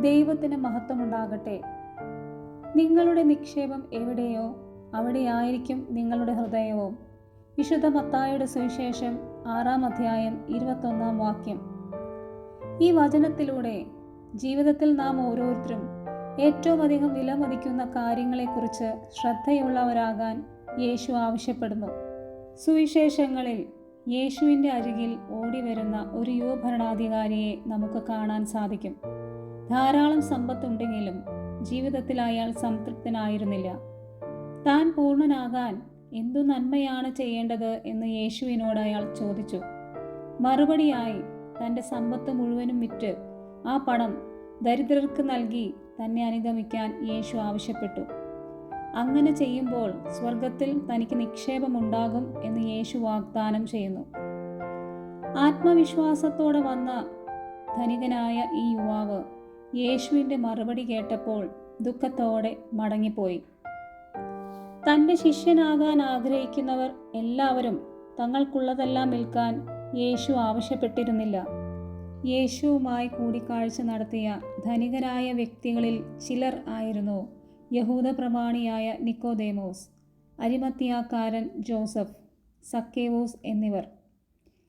ദൈവത്തിന് മഹത്വമുണ്ടാകട്ടെ. നിങ്ങളുടെ നിക്ഷേപം എവിടെയോ അവിടെയായിരിക്കും നിങ്ങളുടെ ഹൃദയവും. വിശുദ്ധ മത്തായുടെ സുവിശേഷം ആറാം അധ്യായം ഇരുപത്തൊന്നാം വാക്യം. ഈ വചനത്തിലൂടെ ജീവിതത്തിൽ നാം ഓരോരുത്തരും ഏറ്റവും അധികം വിലമതിക്കുന്ന കാര്യങ്ങളെക്കുറിച്ച് ശ്രദ്ധയുള്ളവരാകാൻ യേശു ആവശ്യപ്പെടുന്നു. സുവിശേഷങ്ങളിൽ യേശുവിന്റെ അരികിൽ ഓടിവരുന്ന ഒരു യുവ ഭരണാധികാരിയെ നമുക്ക് കാണാൻ സാധിക്കും. ധാരാളം സമ്പത്തുണ്ടെങ്കിലും ജീവിതത്തിൽ അയാൾ സംതൃപ്തനായിരുന്നില്ല. താൻ പൂർണനാകാൻ എന്തു നന്മയാണ് ചെയ്യേണ്ടത് എന്ന് യേശുവിനോട് അയാൾ ചോദിച്ചു. മറുപടിയായി തന്റെ സമ്പത്ത് മുഴുവനും വിറ്റ് ആ പണം ദരിദ്രർക്ക് നൽകി തന്നെ അനുഗമിക്കാൻ യേശു ആവശ്യപ്പെട്ടു. അങ്ങനെ ചെയ്യുമ്പോൾ സ്വർഗത്തിൽ തനിക്ക് നിക്ഷേപമുണ്ടാകും എന്ന് യേശു വാഗ്ദാനം ചെയ്യുന്നു. ആത്മവിശ്വാസത്തോടെ വന്ന ധനികനായ ഈ യുവാവ് യേശുവിന്റെ മറുപടി കേട്ടപ്പോൾ ദുഃഖത്തോടെ മടങ്ങിപ്പോയി. തന്റെ ശിഷ്യനാകാൻ ആഗ്രഹിക്കുന്നവർ എല്ലാവരും തങ്ങൾക്കുള്ളതെല്ലാം വിൽക്കാൻ യേശു ആവശ്യപ്പെട്ടിരുന്നില്ല. യേശുവുമായി കൂടിക്കാഴ്ച നടത്തിയ ധനികരായ വ്യക്തികളിൽ ചിലർ ആയിരുന്നു യഹൂദ പ്രമാണിയായ നിക്കോദേമോസ് അരിമത്തിയാക്കാരൻ ജോസഫ് സക്കേവോസ് എന്നിവർ.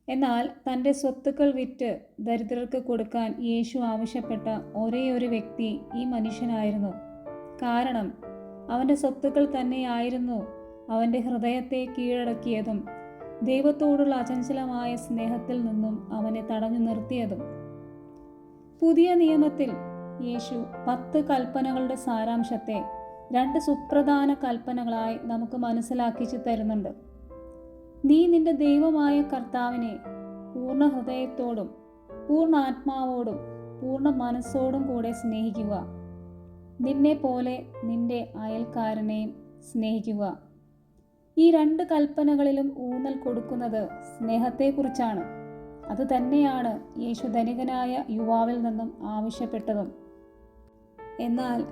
എന്നാൽ തന്റെ സ്വത്തുക്കൾ വിറ്റ് ദരിദ്രർക്ക് കൊടുക്കാൻ യേശു ആവശ്യപ്പെട്ട ഒരേ ഒരു വ്യക്തി ഈ മനുഷ്യനായിരുന്നു. കാരണം അവന്റെ സ്വത്തുക്കൾ തന്നെയായിരുന്നു അവന്റെ ഹൃദയത്തെ കീഴടക്കിയതും ദൈവത്തോടുള്ള അചഞ്ചലമായ സ്നേഹത്തിൽ നിന്നും അവനെ തടഞ്ഞു നിർത്തിയതും. പുതിയ നിയമത്തിൽ യേശു പത്ത് കൽപ്പനകളുടെ സാരാംശത്തെ രണ്ട് സുപ്രധാന കൽപ്പനകളായി നമുക്ക് മനസ്സിലാക്കിച്ചു തരുന്നുണ്ട്. നീ നിന്റെ ദൈവമായ കർത്താവിനെ പൂർണ ഹൃദയത്തോടും പൂർണ ആത്മാവോടും പൂർണ മനസ്സോടും കൂടെ സ്നേഹിക്കുക. നിന്നെ പോലെ നിന്റെ അയൽക്കാരനെയും സ്നേഹിക്കുക. ഈ രണ്ട് കൽപ്പനകളിലും ഊന്നൽ കൊടുക്കുന്നത് സ്നേഹത്തെക്കുറിച്ചാണ്. അത് തന്നെയാണ് യേശു ധനികനായ യുവാവിൽ നിന്നും ആവശ്യപ്പെട്ടതും. എന്നാൽ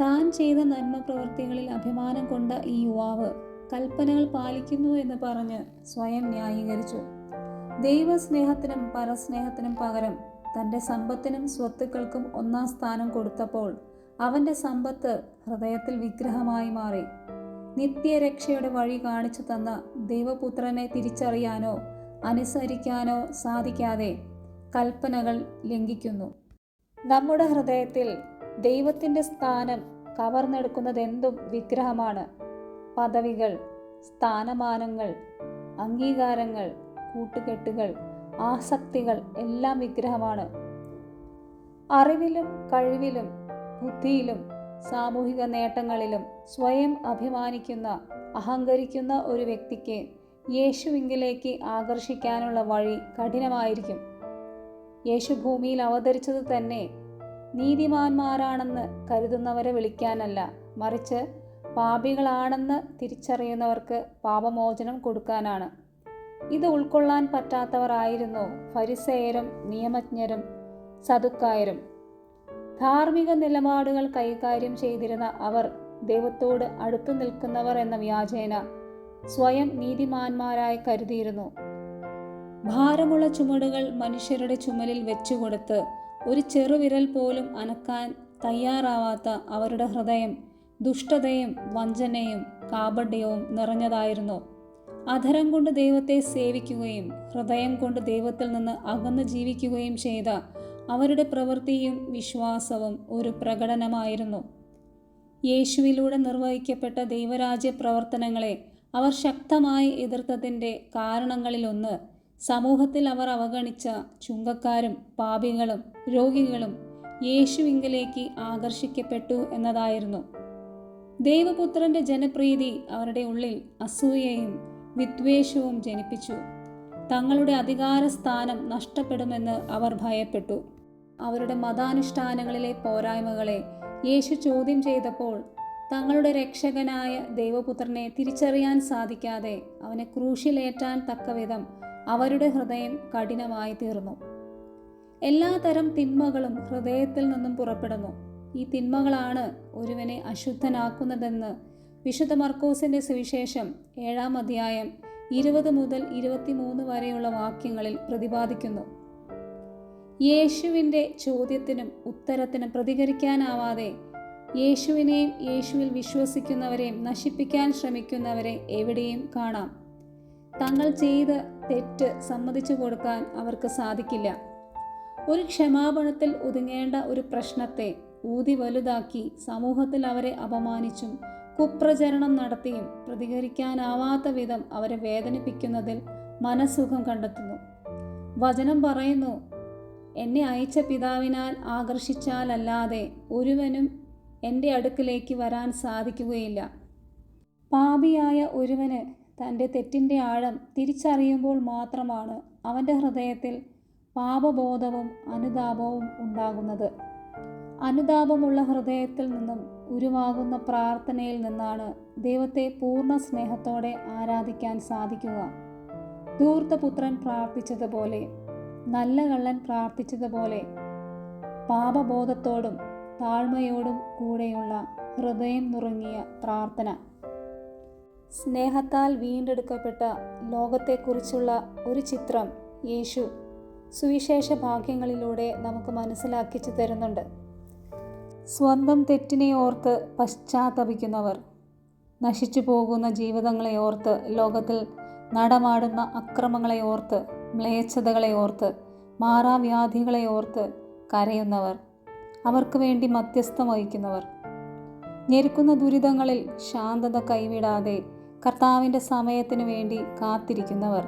താൻ ചെയ്ത നന്മ പ്രവൃത്തികളിൽ അഭിമാനം കൊണ്ട ഈ യുവാവ് കൽപ്പനകൾ പാലിക്കുന്നു എന്ന് പറഞ്ഞ് സ്വയം ന്യായീകരിച്ചു. ദൈവസ്നേഹത്തിനും പരസ്നേഹത്തിനും പകരം തന്റെ സമ്പത്തിനും സ്വത്തുക്കൾക്കും ഒന്നാം സ്ഥാനം കൊടുത്തപ്പോൾ അവന്റെ സമ്പത്ത് ഹൃദയത്തിൽ വിഗ്രഹമായി മാറി. നിത്യരക്ഷയുടെ വഴി കാണിച്ചു തന്ന ദൈവപുത്രനെ തിരിച്ചറിയാനോ അനുസരിക്കാനോ സാധിക്കാതെ കൽപ്പനകൾ ലംഘിക്കുന്നു. നമ്മുടെ ഹൃദയത്തിൽ ദൈവത്തിന്റെ സ്ഥാനം കവർന്നെടുക്കുന്നതെന്തും വിഗ്രഹമാണ്. പദവികൾ സ്ഥാനമാനങ്ങൾ അംഗീകാരങ്ങൾ കൂട്ടുകെട്ടുകൾ ആസക്തികൾ എല്ലാം വിഗ്രഹമാണ്. അറിവിലും കഴിവിലും ബുദ്ധിയിലും സാമൂഹിക നേട്ടങ്ങളിലും സ്വയം അഭിമാനിക്കുന്ന അഹങ്കരിക്കുന്ന ഒരു വ്യക്തിക്ക് യേശുവിങ്കിലേക്ക് ആകർഷിക്കാനുള്ള വഴി കഠിനമായിരിക്കും. യേശു ഭൂമിയിൽ അവതരിച്ചത് തന്നെ നീതിമാന്മാരാണെന്ന് കരുതുന്നവരെ വിളിക്കാനല്ല മറിച്ച് പാപികളാണെന്ന് തിരിച്ചറിയുന്നവർക്ക് പാപമോചനം കൊടുക്കാനാണ്. ഇത് ഉൾക്കൊള്ളാൻ പറ്റാത്തവരായിരുന്നു ഫരിസേയരും നിയമജ്ഞരും സതുക്കായരും ധാർമ്മിക നിലപാടുകൾ കൈകാര്യം ചെയ്തിരുന്ന അവർ ദൈവത്തോട് അടുത്തു നിൽക്കുന്നവർ എന്ന വ്യാജേന സ്വയം നീതിമാന്മാരായി കരുതിയിരുന്നു. ഭാരമുള്ള ചുമടുകൾ മനുഷ്യരുടെ ചുമലിൽ വെച്ചുകൊടുത്ത് ഒരു ചെറുവിരൽ പോലും അനക്കാൻ തയ്യാറാവാത്ത അവരുടെ ഹൃദയം ദുഷ്ടതയും വഞ്ചനയും കാപഡ്യവും നിറഞ്ഞതായിരുന്നു. അധരം കൊണ്ട് ദൈവത്തെ സേവിക്കുകയും ഹൃദയം കൊണ്ട് ദൈവത്തിൽ നിന്ന് അകന്നു ജീവിക്കുകയും ചെയ്ത അവരുടെ പ്രവൃത്തിയും വിശ്വാസവും ഒരു പ്രകടനമായിരുന്നു. യേശുവിലൂടെ നിർവഹിക്കപ്പെട്ട ദൈവരാജ്യ പ്രവർത്തനങ്ങളെ അവർ ശക്തമായി എതിർത്തതിന്റെ കാരണങ്ങളിലൊന്ന് സമൂഹത്തിൽ അവർ അവഗണിച്ച ചുങ്കക്കാരും പാപികളും രോഗികളും യേശുവിങ്കിലേക്ക് ആകർഷിക്കപ്പെട്ടു എന്നതായിരുന്നു. ദൈവപുത്രന്റെ ജനപ്രീതി അവരുടെ ഉള്ളിൽ അസൂയയും വിദ്വേഷവും ജനിപ്പിച്ചു. തങ്ങളുടെ അധികാര സ്ഥാനം നഷ്ടപ്പെടുമെന്ന് അവർ ഭയപ്പെട്ടു. അവരുടെ മതാനുഷ്ഠാനങ്ങളിലെ പോരായ്മകളെ യേശു ചോദ്യം ചെയ്തപ്പോൾ തങ്ങളുടെ രക്ഷകനായ ദൈവപുത്രനെ തിരിച്ചറിയാൻ സാധിക്കാതെ അവനെ ക്രൂശിലേറ്റാൻ തക്കവിധം അവരുടെ ഹൃദയം കഠിനമായി തീർന്നു എല്ലാതരം തിന്മകളും ഹൃദയത്തിൽ നിന്നും പുറപ്പെടുന്നു. ഈ തിന്മകളാണ് ഒരുവനെ അശുദ്ധനാക്കുന്നതെന്ന് വിശുദ്ധ മർക്കോസിന്റെ സുവിശേഷം ഏഴാം അധ്യായം ഇരുപത് മുതൽ ഇരുപത്തിമൂന്ന് വരെയുള്ള വാക്യങ്ങളിൽ പ്രതിപാദിക്കുന്നു. യേശുവിന്റെ ചോദ്യത്തിനും ഉത്തരത്തിനും പ്രതികരിക്കാനാവാതെ യേശുവിനെയും യേശുവിൽ വിശ്വസിക്കുന്നവരെയും നശിപ്പിക്കാൻ ശ്രമിക്കുന്നവരെ എവിടെയും കാണാം. തങ്ങൾ ചെയ്ത് തെറ്റ് സമ്മതിച്ചു കൊടുക്കാൻ അവർക്ക് സാധിക്കില്ല. ഒരു ക്ഷമാപണത്തിൽ ഒതുങ്ങേണ്ട ഒരു പ്രശ്നത്തെ ഊതി വലുതാക്കി സമൂഹത്തിൽ അവരെ അപമാനിച്ചും കുപ്രചരണം നടത്തിയും പ്രതികരിക്കാനാവാത്ത വിധം അവരെ വേദനിപ്പിക്കുന്നതിൽ മനസ്സുഖം കണ്ടെത്തുന്നു. വചനം പറയുന്നു എന്നെ അയച്ച പിതാവിനാൽ ആകർഷിച്ചാലല്ലാതെ ഒരുവനും എന്റെ അടുക്കിലേക്ക് വരാൻ സാധിക്കുകയില്ല. പാപിയായ ഒരുവന് തന്റെ തെറ്റിന്റെ ആഴം തിരിച്ചറിയുമ്പോൾ മാത്രമാണ് അവന്റെ ഹൃദയത്തിൽ പാപബോധവും അനുതാപവും ഉണ്ടാകുന്നത്. അനുതാപമുള്ള ഹൃദയത്തിൽ നിന്നും ഉരുവാകുന്ന പ്രാർത്ഥനയിൽ നിന്നാണ് ദൈവത്തെ പൂർണ സ്നേഹത്തോടെ ആരാധിക്കാൻ സാധിക്കുക. ധൂർത്തപുത്രൻ പ്രാർത്ഥിച്ചതുപോലെ നല്ല കള്ളൻ പ്രാർത്ഥിച്ചതുപോലെ പാപബോധത്തോടും താഴ്മയോടും കൂടെയുള്ള ഹൃദയം നുറുങ്ങിയ പ്രാർത്ഥന. സ്നേഹത്താൽ വീണ്ടെടുക്കപ്പെട്ട ലോകത്തെക്കുറിച്ചുള്ള ഒരു ചിത്രം യേശു സുവിശേഷ ഭാഗ്യങ്ങളിലൂടെ നമുക്ക് മനസ്സിലാക്കിച്ചു തരുന്നുണ്ട്. സ്വന്തം തെറ്റിനെ ഓർത്ത് പശ്ചാത്തപിക്കുന്നവർ. നശിച്ചു പോകുന്ന ജീവിതങ്ങളെ ഓർത്ത് ലോകത്തിൽ നടമാടുന്ന അക്രമങ്ങളെ ഓർത്ത് മ്ലേച്ഛതകളെ ഓർത്ത് മാറാവ്യാധികളെ ഓർത്ത് കരയുന്നവർ. അവർക്ക് വേണ്ടി മധ്യസ്ഥം വഹിക്കുന്നവർ. ഞെരുക്കുന്ന ദുരിതങ്ങളിൽ ശാന്തത കൈവിടാതെ കർത്താവിന്റെ സമയത്തിനു വേണ്ടി കാത്തിരിക്കുന്നവർ.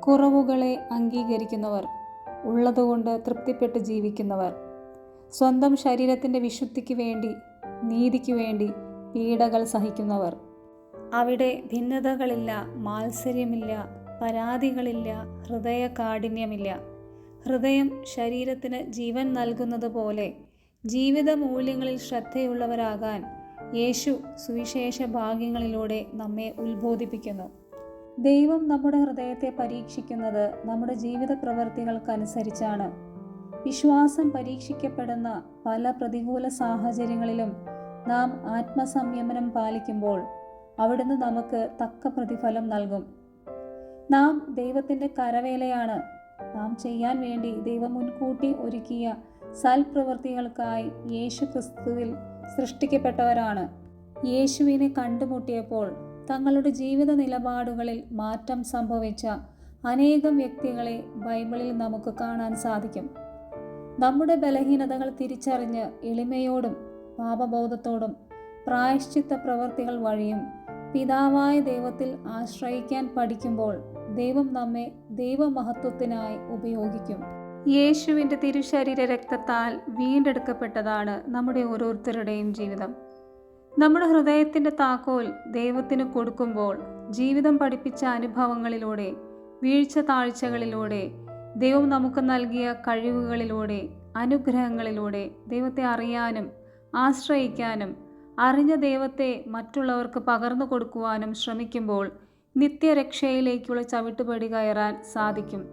കുറവുകളെ അംഗീകരിക്കുന്നവർ. ഉള്ളതുകൊണ്ട് തൃപ്തിപ്പെട്ട് ജീവിക്കുന്നവർ. സ്വന്തം ശരീരത്തിന്റെ വിശുദ്ധിക്ക് വേണ്ടി നീതിക്ക് വേണ്ടി പീഡകൾ സഹിക്കുന്നവർ. അവിടെ ഭിന്നതകളില്ല മാത്സര്യമില്ല പരാതികളില്ല ഹൃദയ കാഠിന്യമില്ല ഹൃദയം ശരീരത്തിന് ജീവൻ നൽകുന്നത് പോലെ ജീവിത മൂല്യങ്ങളിൽ ശ്രദ്ധയുള്ളവരാകാൻ യേശു സുവിശേഷ ഭാഗ്യങ്ങളിലൂടെ നമ്മെ ഉത്ബോധിപ്പിക്കുന്നു. ദൈവം നമ്മുടെ ഹൃദയത്തെ പരീക്ഷിക്കുന്നത് നമ്മുടെ ജീവിത പ്രവൃത്തികൾക്കനുസരിച്ചാണ് വിശ്വാസം പരീക്ഷിക്കപ്പെടുന്ന പല പ്രതികൂല സാഹചര്യങ്ങളിലും നാം ആത്മസംയമനം പാലിക്കുമ്പോൾ അവിടുന്ന് നമുക്ക് തക്ക പ്രതിഫലം നൽകും. നാം ദൈവത്തിന്റെ കരവേലയാണ്. നാം ചെയ്യാൻ വേണ്ടി ദൈവം മുൻകൂട്ടി ഒരുക്കിയ സൽപ്രവൃത്തികൾക്കായി യേശു ക്രിസ്തുവിൽ സൃഷ്ടിക്കപ്പെട്ടവരാണ്. യേശുവിനെ കണ്ടുമുട്ടിയപ്പോൾ തങ്ങളുടെ ജീവിത നിലപാടുകളിൽ മാറ്റം സംഭവിച്ച അനേകം വ്യക്തികളെ ബൈബിളിൽ നമുക്ക് കാണാൻ സാധിക്കും. നമ്മുടെ ബലഹീനതകൾ തിരിച്ചറിഞ്ഞ് എളിമയോടും പാപബോധത്തോടും പ്രായശ്ചിത്ത പ്രവൃത്തികൾ വഴിയും പിതാവായ ദൈവത്തിൽ ആശ്രയിക്കാൻ പഠിക്കുമ്പോൾ ദൈവം നമ്മെ ദൈവമഹത്വത്തിനായി ഉപയോഗിക്കും. യേശുവിന്റെ തിരുശരീര രക്തത്താൽ വീണ്ടെടുക്കപ്പെട്ടതാണ് നമ്മുടെ ഓരോരുത്തരുടെയും ജീവിതം. നമ്മുടെ ഹൃദയത്തിന്റെ താക്കോൽ ദൈവത്തിന് കൊടുക്കുമ്പോൾ ജീവിതം പഠിപ്പിച്ച അനുഭവങ്ങളിലൂടെ വീഴ്ച താഴ്ചകളിലൂടെ ദൈവം നമുക്ക് നൽകിയ കഴിവുകളിലൂടെ അനുഗ്രഹങ്ങളിലൂടെ ദൈവത്തെ അറിയാനും ആശ്രയിക്കാനും അറിഞ്ഞ ദൈവത്തെ മറ്റുള്ളവർക്ക് പകർന്നു കൊടുക്കുവാനും ശ്രമിക്കുമ്പോൾ നിത്യരക്ഷയിലേക്കുള്ള ചവിട്ടുപടി കയറാൻ സാധിക്കും.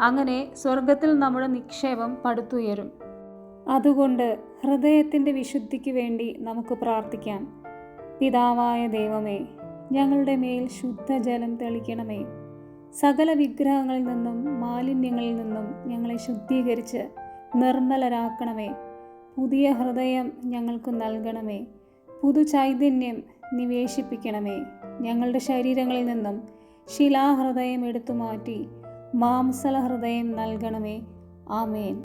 അങ്ങനെ സ്വർഗത്തിൽ നമ്മുടെ നിക്ഷേപം പടുത്തുയരും. അതുകൊണ്ട് ഹൃദയത്തിന്റെ വിശുദ്ധിക്ക് വേണ്ടി നമുക്ക് പ്രാർത്ഥിക്കാം. പിതാവായ ദൈവമേ ഞങ്ങളുടെ മേൽ ശുദ്ധജലം തെളിക്കണമേ. സകല വിഗ്രഹങ്ങളിൽ നിന്നും മാലിന്യങ്ങളിൽ നിന്നും ഞങ്ങളെ ശുദ്ധീകരിച്ച് നിർമ്മലരാക്കണമേ. പുതിയ ഹൃദയം ഞങ്ങൾക്ക് നൽകണമേ. പുതു ചൈതന്യം നിവേശിപ്പിക്കണമേ. ഞങ്ങളുടെ ശരീരങ്ങളിൽ നിന്നും ശിലാഹൃദയം എടുത്തു മാറ്റി മാംസല ഹൃദയം നൽകണമേ. ആമേൻ.